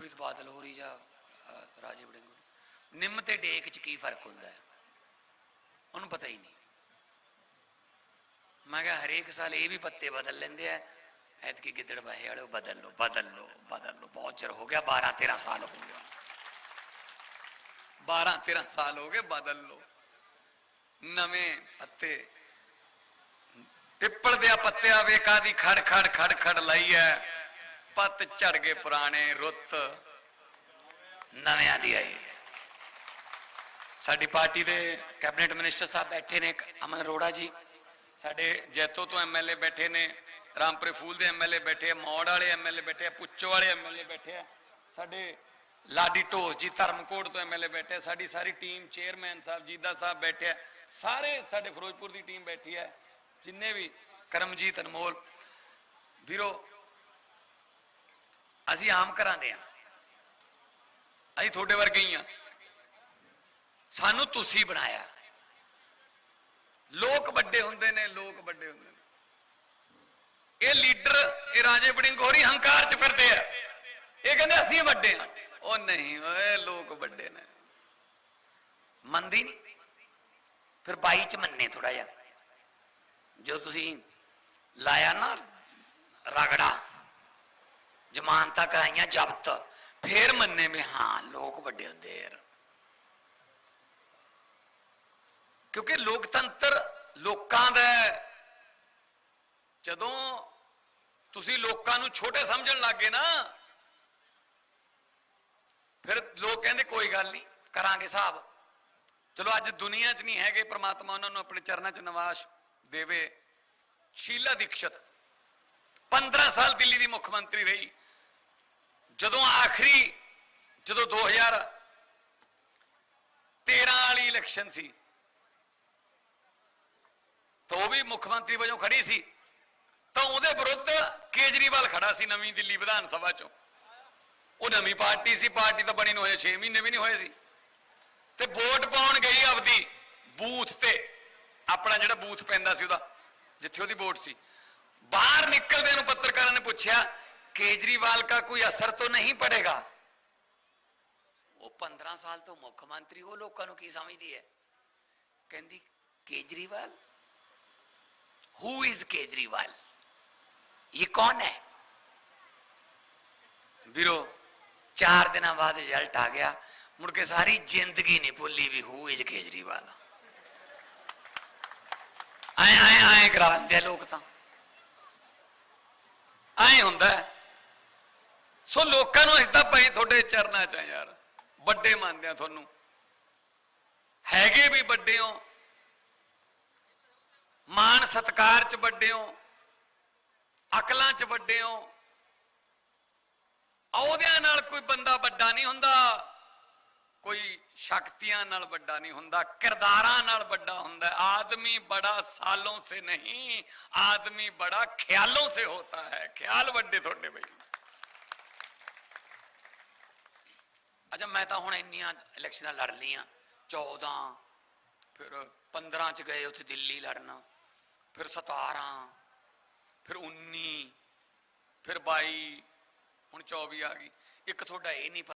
ਮਨਪ੍ਰੀਤ ਬਾਦਲ ਹੋ ਰਹੀ ਜਾਂ ਅਹ, ਰਾਜੇ ਵੜਿੰਗ। ਹੋ ਰਹੀ। ਨਿੰਮ ਤੇ ਡੇਕ ਚ ਕੀ ਫ਼ਰਕ ਹੁੰਦਾ ਹੈ? ਉਹਨੂੰ ਪਤਾ ਹੀ ਨਹੀਂ। ਮੈਂ ਕਿਹਾ ਹਰੇਕ ਸਾਲ ਇਹ ਵੀ ਪੱਤੇ ਬਦਲ ਲੈਂਦੇ ਆ। ਐਤਕੀ ਗਿੱਦੜ ਬਾਹੇ ਵਾਲੇ ਬਦਲ ਲੋ ਬਦਲ ਲੋ ਬਦਲ ਲਓ। ਬਹੁਤ ਚਿਰ ਹੋ ਗਿਆ 12 13 ਸਾਲ ਹੋ ਗਿਆ 12 13 ਸਾਲ ਹੋ ਗਏ ਬਦਲ ਲੋ ਨਵੇਂ ਪੱਤੇ। ਪਿੱਪਲ ਦੇ ਪੱਤਿਆਂ ਵੇਖਾ ਦੀ ਖੜ ਖੜ ਖੜ ਖੜ ਲਈ ਐ ਪੱਤ ਝੜ ਗਏ ਪੁਰਾਣੇ ਰੁੱਤ ਨਵਿਆਂ ਦੀ ਆਈ। ਸਾਡੀ ਪਾਰਟੀ ਦੇ ਕੈਬਨਿਟ ਮਿਨਿਸਟਰ ਸਾਹਿਬ ਬੈਠੇ ਨੇ ਅਮਨ ਅਰੋੜਾ ਜੀ। ਸਾਡੇ ਜੈਤੋ ਤੋਂ ਐਮਐਲਏ ਬੈਠੇ ਨੇ, ਰਾਮਪੁਰੇ ਫੂਲ ਦੇ ਐਮਐਲਏ ਬੈਠੇ ਆ, ਮੌੜ ਵਾਲੇ ਐਮਐਲਏ ਬੈਠੇ ਆ ਪੁੱਚੋ ਵਾਲੇ ਐਮਐਲਏ ਬੈਠੇ ਆ। ਸਾਡੇ ਲਾਡੀ ਢੋਸ ਜੀ, ਧਰਮਕੋਟ ਤੋਂ ਐਮਐਲਏ ਬੈਠੇ ਆ। ਸਾਡੀ ਸਾਰੀ ਟੀਮ ਚੇਅਰਮੈਨ ਸਾਹਿਬ, ਜੀਦਾ ਸਾਹਿਬ ਬੈਠੇ ਆ। ਸਾਰੇ ਸਾਡੇ ਫਿਰੋਜ਼ਪੁਰ ਦੀ ਟੀਮ ਬੈਠੀ ਹੈ ਜਿੰਨੇ ਵੀ ਕਰਮਜੀਤ ਅਨਮੋਲ, ਵੀਰੋ ਅਸੀਂ ਆਮ ਕਰਾਂਦੇ ਆ। ਅਸੀਂ ਤੁਹਾਡੇ ਵਰਗੇ ਹੀ ਆ। ਸਾਨੂੰ ਤੁਸੀਂ ਬਣਾਇਆ। ਲੋਕ ਵੱਡੇ ਹੁੰਦੇ ਨੇ, ਲੋਕ ਵੱਡੇ ਹੁੰਦੇ ਨੇ। ਇਹ ਲੀਡਰ, ਇਹ ਰਾਜੇ ਬੜਿੰਗ ਹੋਰੀ ਹੰਕਾਰ ਚ ਫਿਰਦੇ ਆ। ਇਹ ਕਹਿੰਦੇ ਅਸੀਂ ਵੱਡੇ ਆ। ਉਹ ਨਹੀਂ, ਓਏ ਲੋਕ ਵੱਡੇ ਨੇ। ਮੰਨਦੀ ਨਹੀਂ। ਫਿਰ ਬਾਈ ਚ ਮੰਨੇ ਥੋੜਾ ਜਿਹਾ। ਜੋ ਤੁਸੀਂ ਲਾਇਆ ਨਾ ਰਗੜਾ ਜ਼ਮਾਨਤਾਂ ਕਰਾਈਆਂ ਜ਼ਬਤ। ਫੇਰ ਮੰਨੇ ਵੀ ਹਾਂ, ਲੋਕ ਵੱਡੇ ਹੁੰਦੇ ਯਾਰ ਕਿਉਂਕਿ ਲੋਕਤੰਤਰ ਲੋਕਾਂ ਦਾ ਜਦੋਂ ਤੁਸੀਂ ਲੋਕਾਂ ਨੂੰ ਛੋਟੇ ਸਮਝਣ ਲੱਗੇ ਨਾ, ਫਿਰ ਲੋਕ ਕਹਿੰਦੇ ਕੋਈ ਗੱਲ ਨਹੀਂ, ਕਰਾਂਗੇ ਹਿਸਾਬ। ਚਲੋ ਅੱਜ ਦੁਨੀਆ 'ਚ ਨਹੀਂ ਹੈਗੇ, ਪ੍ਰਮਾਤਮਾ ਉਹਨਾਂ ਨੂੰ ਆਪਣੇ ਚਰਨਾਂ 'ਚ ਨਿਵਾਸ ਦੇਵੇ। ਸ਼ੀਲਾ ਦੀਕਸ਼ਤ। 15 ਸਾਲ ਦਿੱਲੀ ਦੀ ਮੁੱਖ ਮੰਤਰੀ ਰਹੀ। ਜਦੋਂ ਆਖਰੀ, ਜਦੋਂ 2013 ਵਾਲੀ ਇਲੈਕਸ਼ਨ ਸੀ, ਤਾਂ ਉਹ ਵੀ ਮੁੱਖ ਮੰਤਰੀ ਵਜੋਂ ਖੜੀ ਸੀ। ਤਾਂ ਉਹਦੇ ਵਿਰੁੱਧ ਕੇਜਰੀਵਾਲ ਖੜਾ ਸੀ ਨਵੀਂ ਦਿੱਲੀ ਵਿਧਾਨ ਸਭਾ ਚੋਂ। ਉਹ ਨਵੀਂ ਪਾਰਟੀ ਸੀ, ਪਾਰਟੀ ਤਾਂ ਬਣੀ ਨੂੰ ਹੋਏ 6 ਮਹੀਨੇ ਵੀ ਨਹੀਂ ਹੋਏ ਸੀ। ਤੇ ਵੋਟ ਪਾਉਣ ਗਈ ਆਪਦੀ ਬੂਥ ਤੇ। ਆਪਣਾ ਜਿਹੜਾ ਬੂਥ ਪੈਂਦਾ ਸੀ ਉਹਦਾ, ਜਿੱਥੇ ਉਹਦੀ ਵੋਟ ਸੀ। ਬਾਹਰ ਨਿਕਲਦੇ ਨੂੰ ਪੱਤਰਕਾਰਾਂ ਨੇ ਪੁੱਛਿਆ ਕੇਜਰੀਵਾਲ ਦਾ ਕੋਈ ਅਸਰ ਤਾਂ ਨਹੀਂ ਪੜੇਗਾ ਉਹ 15 ਸਾਲ ਤੋਂ ਮੁੱਖ ਮੰਤਰੀ ਉਹ ਲੋਕਾਂ ਨੂੰ ਕੀ ਸਮਝਦੀ ਹੈ ਕਹਿੰਦੀ ਕੇਜਰੀਵਾਲ हु इज केजरीवाल ये कौन है ਵੀਰੋ ਚਾਰ ਦਿਨਾਂ ਬਾਅਦ ਰਿਜ਼ਲਟ ਆ ਗਿਆ ਮੁੜ ਕੇ ਸਾਰੀ ਜ਼ਿੰਦਗੀ ਨਹੀਂ ਭੁੱਲੀ ਵੀ ਹੂ ਇਜ ਕੇਜਰੀਵਾਲ ਆਏ ਆਏ ਆਏ ਕਰਾਉਂਦੇ ਆ ਲੋਕ ਤਾਂ ਆਏ ਹੁੰਦਾ ਹੈ। ਸੋ ਲੋਕਾਂ ਨੂੰ ਅਸੀਂ ਤਾਂ ਭਾਈ ਤੁਹਾਡੇ ਚਰਨਾਂ ਚ ਯਾਰ। ਵੱਡੇ ਮੰਨਦੇ ਆ ਤੁਹਾਨੂੰ। ਹੈਗੇ ਵੀ ਵੱਡੇ ਹੋ। ਮਾਣ ਸਤਕਾਰ ਚ ਵੱਡੇ ਹੋ। ਅਕਲਾਂ ਚ ਵੱਡੇ ਹੋ। ਅਹੁਦਿਆਂ ਨਾਲ ਕੋਈ ਬੰਦਾ ਵੱਡਾ ਨਹੀਂ ਹੁੰਦਾ। ਕੋਈ ਸ਼ਕਤੀਆਂ ਨਾਲ ਵੱਡਾ ਨਹੀਂ ਹੁੰਦਾ। ਕਿਰਦਾਰਾਂ ਨਾਲ ਵੱਡਾ ਹੁੰਦਾ। ਆਦਮੀ ਬੜਾ ਸਾਲੋਂ ਸੇ ਨਹੀਂ, ਆਦਮੀ ਬੜਾ ਖਿਆਲੋਂ ਸੇ ਹੋਤਾ ਹੈ। ਖਿਆਲ ਵੱਡੇ ਤੁਹਾਡੇ ਬਈ। ਅੱਛਾ, ਮੈਂ ਤਾਂ ਹੁਣ ਇੰਨੀਆਂ ਇਲੈਕਸ਼ਨਾਂ ਲੜ ਲਈਆਂ। 14 ਫਿਰ 15 ਚ ਗਏ ਉੱਥੇ ਦਿੱਲੀ ਲੜਨਾ। ਫਿਰ 17 ਫਿਰ 19 ਫਿਰ 22 ਹੁਣ 24 ਆ ਗਈ। ਇੱਕ ਤੁਹਾਡਾ ਇਹ ਨਹੀਂ